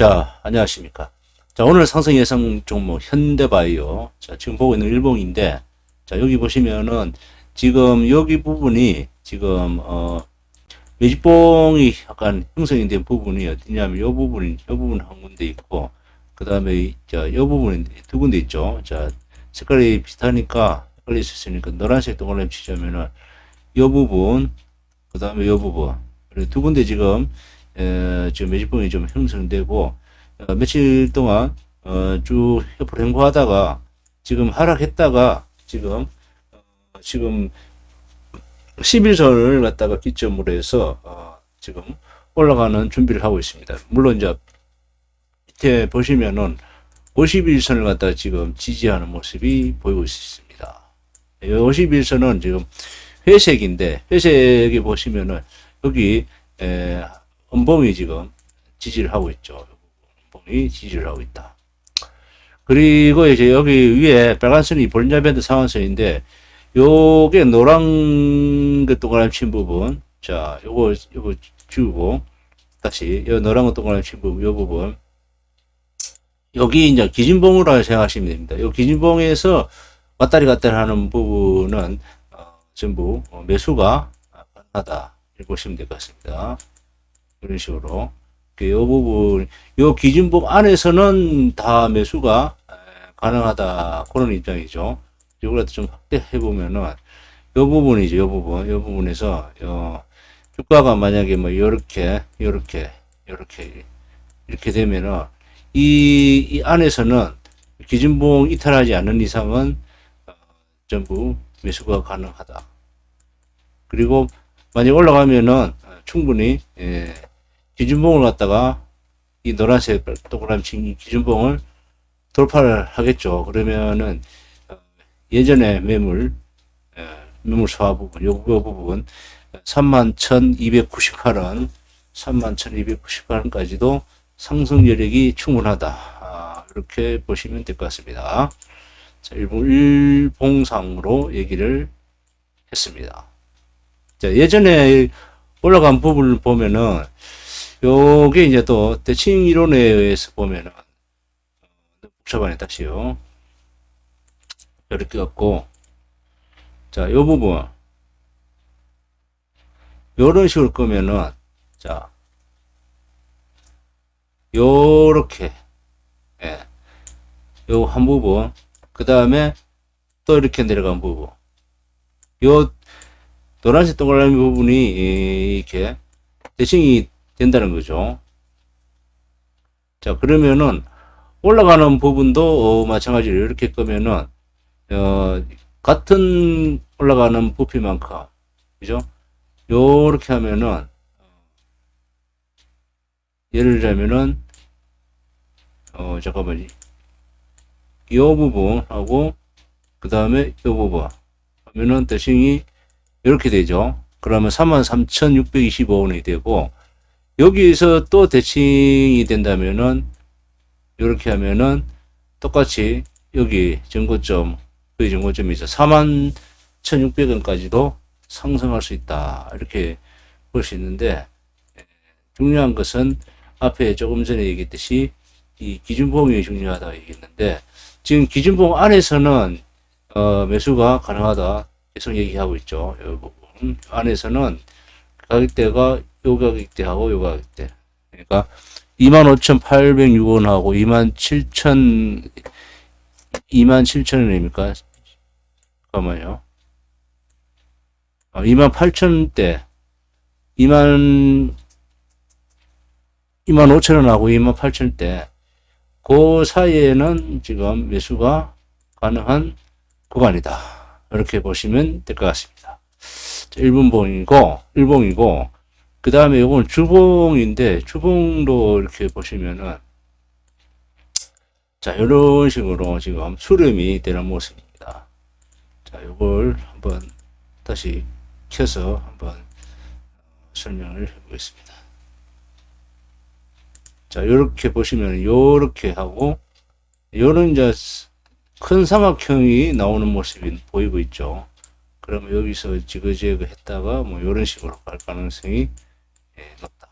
자, 안녕하십니까. 자, 오늘 상승 예상 종목 현대바이오. 자, 지금 보고 있는 일봉인데, 자, 여기 보시면은 지금 여기 부분이 지금, 어, 매집봉이 약간 형성이 된 부분이 어디냐면 요 부분이, 요 부분 한 군데 있고, 그 다음에 저, 요 부분이 두 군데 있죠. 자, 색깔이 비슷하니까 헷갈릴 수 있으니까 노란색 동그라미 치자면은 요 부분, 그 다음에 요 부분. 그리고 두 군데 지금 에, 지금 매집봉이 좀 형성되고 어, 며칠 동안 어, 쭉 옆으로 행보하다가 지금 하락했다가 지금 어, 지금 11선을 갖다가 기점으로 해서 어, 지금 올라가는 준비를 하고 있습니다. 물론 이제 밑에 보시면은 51선을 갖다가 지금 지지하는 모습이 보이고 있습니다. 이 51선은 지금 회색인데 회색에 보시면은 여기 에, 음봉이 지금 지지를 하고 있죠. 음봉이 지지를 하고 있다. 그리고 이제 여기 위에 빨간 선이 볼린자 밴드 상한선인데 요게 노란 그 동그라미 친 부분 자 요거 요거 지우고 다시 요 노란 거 동그라미 친 부분 요 부분 여기 이제 기준봉으로 생각하시면 됩니다. 요 기준봉에서 왔다리 갔다리 하는 부분은 어, 전부 어, 매수가 가능하다 이렇게 보시면 될 것 같습니다. 이런 식으로 이 부분 요 기준봉 안에서는 다 매수가 에, 가능하다 그런 입장이죠. 이걸 좀 확대해 보면은 요 부분이죠. 요 부분 요 부분에서 요 주가가 만약에 뭐 요렇게 요렇게 요렇게 이렇게 되면은 이, 이 안에서는 기준봉 이탈하지 않는 이상은 어, 전부 매수가 가능하다. 그리고 만약 올라가면은 어, 충분히 예, 기준봉을 갖다가 이 노란색 동그라미 친 기준봉을 돌파를 하겠죠. 그러면은 어, 예전에 매물 예, 매물 소화 부분 요, 요 부분 31,298원 31,298원까지도 상승 여력이 충분하다. 아, 이렇게 보시면 될 것 같습니다. 자, 일본 일봉상으로 얘기를 했습니다. 자, 예전에 올라간 부분을 보면은 요게 이제 또 대칭 이론에 의해서 보면은 어, 복잡하네 다시요. 이렇게 갖고. 자, 요 부분. 요런 식으로 끄면은 자 요렇게. 예. 요 한 부분. 그 다음에 또 이렇게 내려간 부분. 요 노란색 동그라미 부분이 이렇게 대칭이 된다는 거죠. 자 그러면은 올라가는 부분도 어, 마찬가지로 이렇게 끄면은 어, 같은 올라가는 부피만큼 그죠? 요렇게 하면은 예를 들자면은 어 잠깐만 이 부분하고 그 다음에 이 부분 하면은 대칭이 이렇게 되죠. 그러면 33,625원이 되고 여기에서 또 대칭이 된다면은 이렇게 하면은 똑같이 여기 정고점 그 있어 41,600원까지도 상승할 수 있다 이렇게 볼 수 있는데 중요한 것은 앞에 조금 전에 얘기했듯이 이 기준봉이 중요하다 얘기했는데 지금 기준봉 안에서는 어, 매수가 가능하다 계속 얘기하고 있죠. 이 부분 안에서는 가격대가 요 가격대하고 요 가격대 그러니까 25,806원하고 27,000 27,000원입니까? 잠깐만요. 어, 28,000원대 2만 2만 5천 원하고 2만 8천 원대 그 사이에는 지금 매수가 가능한 구간이다. 이렇게 보시면 될 것 같습니다. 1분봉이고 1봉이고 그 다음에 이건 주봉인데 주봉도 이렇게 보시면은 자 이런 식으로 지금 수렴이 되는 모습입니다. 자 이걸 한번 다시 켜서 한번 설명을 해보겠습니다. 자, 요렇게 보시면 요렇게 하고 요런 이제 큰 사각형이 나오는 모습이 보이고 있죠. 그러면 여기서 지그재그 했다가 뭐 요런 식으로 갈 가능성이 예, 높다.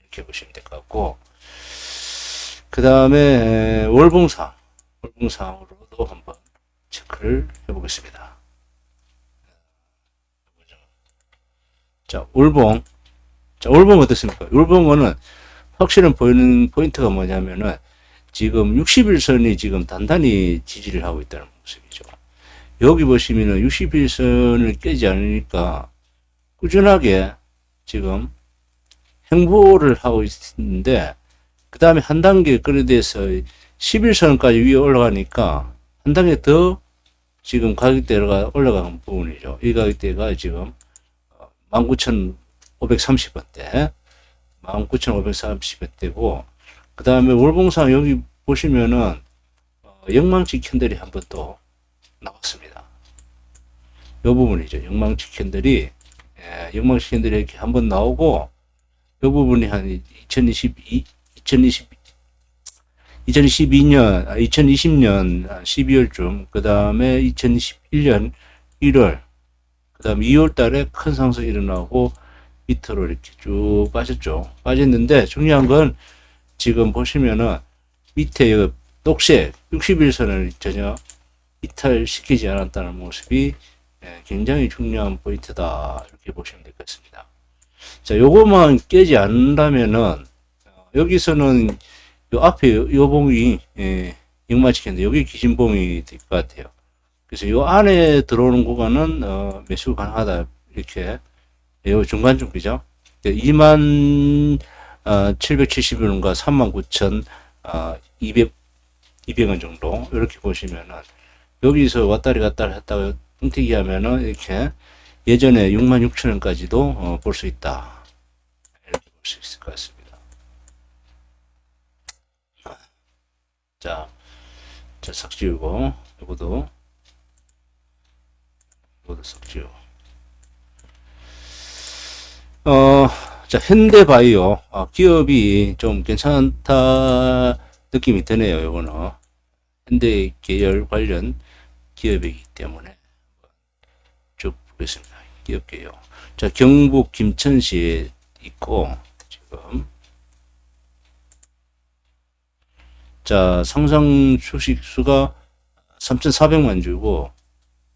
이렇게 보시면 될 것 같고 그 다음에 월봉상, 월봉상으로도 한번 체크를 해보겠습니다. 자, 월봉. 자, 월봉 어떻습니까? 월봉은 확실한 보이는 포인트가 뭐냐면은 지금 60일선이 지금 단단히 지지를 하고 있다는 모습이죠. 여기 보시면은 60일선을 깨지 않으니까 꾸준하게 지금 행보를 하고 있는데 그 다음에 한 단계 끌어대서 11선까지 위에 올라가니까 한 단계 더 지금 가격대가 올라가는 부분이죠. 이 가격대가 지금 19,530원대, 19,530원대고, 그 다음에 월봉상 여기 보시면은, 어, 영망치 캔들이 한 번 또 나왔습니다. 이 부분이죠. 영망치 캔들이, 예, 영망치 캔들이 이렇게 한 번 나오고, 이 부분이 한 2022, 2020, 2012년, 2020년 12월쯤, 그 다음에 2021년 1월, 그 다음 2월 달에 큰 상승이 일어나고 밑으로 이렇게 쭉 빠졌죠. 빠졌는데 중요한 건 지금 보시면은 밑에 이 녹색 61선을 전혀 이탈시키지 않았다는 모습이 예, 굉장히 중요한 포인트다. 이렇게 보시면 될 것 같습니다. 자, 요거만 깨지 않는다면은 어, 여기서는 요 앞에 요, 요 봉이 예, 역마치겠는데 여기 기진봉이 될 것 같아요. 그래서 요 안에 들어오는 구간은 어, 매수 가능하다 이렇게 요 중간쯤 그죠? 2만 어, 770원과 3만 9천 어, 200 200원 정도 이렇게 보시면은 여기서 왔다리 갔다리 했다가 뚱튀기 하면은 이렇게 예전에 6만 6천 원까지도 어, 볼 수 있다 이렇게 볼 수 있을 것 같습니다. 자, 자, 삭 지우고 이것도 이것도 싹 지워. 어, 자, 현대바이오. 아, 기업이 좀 괜찮다 느낌이 드네요, 요거는. 현대 계열 관련 기업이기 때문에. 쭉 보겠습니다. 계열. 자, 경북 김천시에 있고, 지금. 자, 상상 주식 수가 3,400만 주고,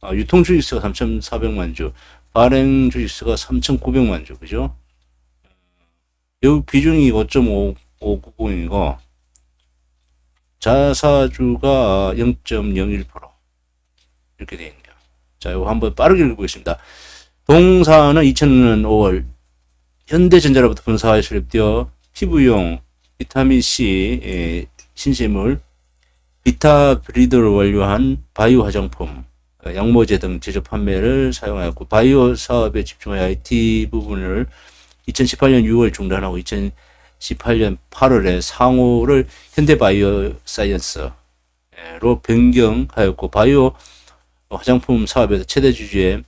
아, 유통 주식수가 3,400만 주, 발행 주식수가 3,900만 주, 그죠? 요 비중이 5.590이고, 자사주가 0.01% 이렇게 되어 있네요. 자, 이거 한번 빠르게 읽어보겠습니다. 동사는 2000년 5월 현대전자로부터 분사에 수립되어 피부용 비타민C 예, 신세물 비타 브리드를 완료한 바이오 화장품 양모제 등 제조 판매를 사용하였고 바이오 사업에 집중하여 IT 부분을 2018년 6월 중단하고 2018년 8월에 상호를 현대바이오 사이언스로 변경하였고 바이오 화장품 사업에서 최대 주주의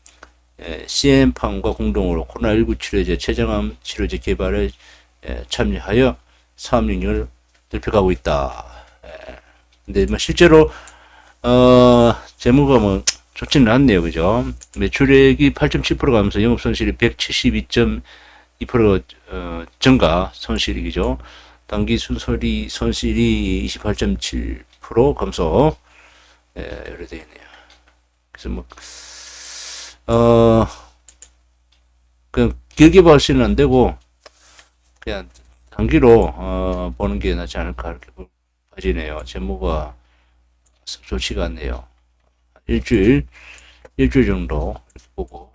CM팜과 공동으로 코로나19 치료제 최정암 치료제 개발에 에, 참여하여 사업 능력을 넓혀가고 있다. 에, 근데 뭐 실제로 어 재무가 뭐 좋지는 않네요. 그죠? 매출액이 8.7% 가면서 영업 손실이 172.2% 어, 증가 손실이죠. 단기 순손이 손실이 28.7% 감소. 예, 이렇게 되어 있네요. 그래서 뭐 어, 그냥 길게 봐서는 안 되고, 그냥 단기로, 어, 보는 게 낫지 않을까, 이렇게 봐지네요. 제모가 좋지가 않네요. 일주일, 일주일 정도 보고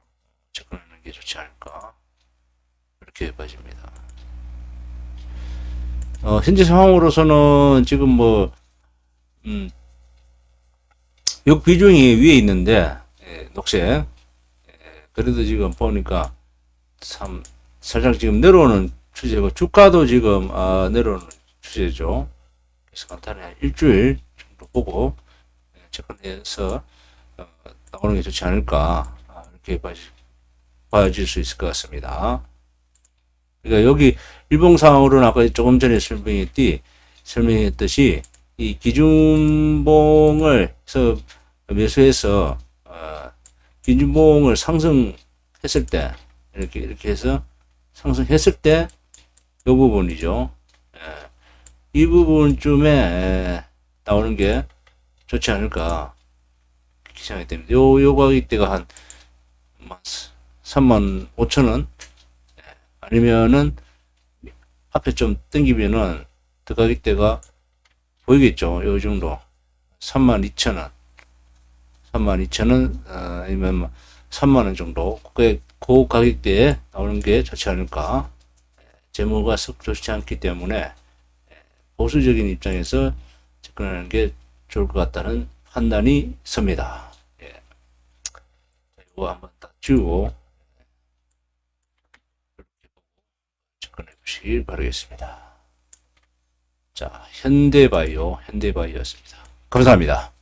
접근하는 게 좋지 않을까, 이렇게 봐집니다. 어, 현재 상황으로서는 지금 뭐, 음, 역 비중이 위에 있는데, 예, 녹색. 그래도 지금 보니까 참 살짝 지금 내려오는 추세고 주가도 지금 아, 내려오는 추세죠. 그래서 간단히 한 일주일 정도 보고 예, 접근해서 어, 나오는 게 좋지 않을까 아, 이렇게 봐질 수 있을 것 같습니다. 그러니까 여기 일봉상으로는 아까 조금 전에 설명했듯이 설명했듯이 이 기준봉을 해서 매수해서 어, 기준봉을 상승했을 때 이렇게 이렇게 해서 상승했을 때 이 부분이죠. 예. 이 부분쯤에 나오는 게 좋지 않을까 생각이 됩니다. 요, 요 가격대가 한 3만 5천 원 아니면은 앞에 좀 땡기면은 더 가격대가 보이겠죠. 요 정도 3만 2천 원 3만 2천 원 어, 아니면 3만 원 정도 그, 그 가격대에 나오는 게 좋지 않을까 재무가 썩 좋지 않기 때문에 보수적인 입장에서 접근하는 게 좋을 것 같다는 판단이 섭니다. 예. 자, 이거 한번 딱 지우고 보고 접근해 보시길 바라겠습니다. 자, 현대바이오, 현대바이오였습니다. 감사합니다.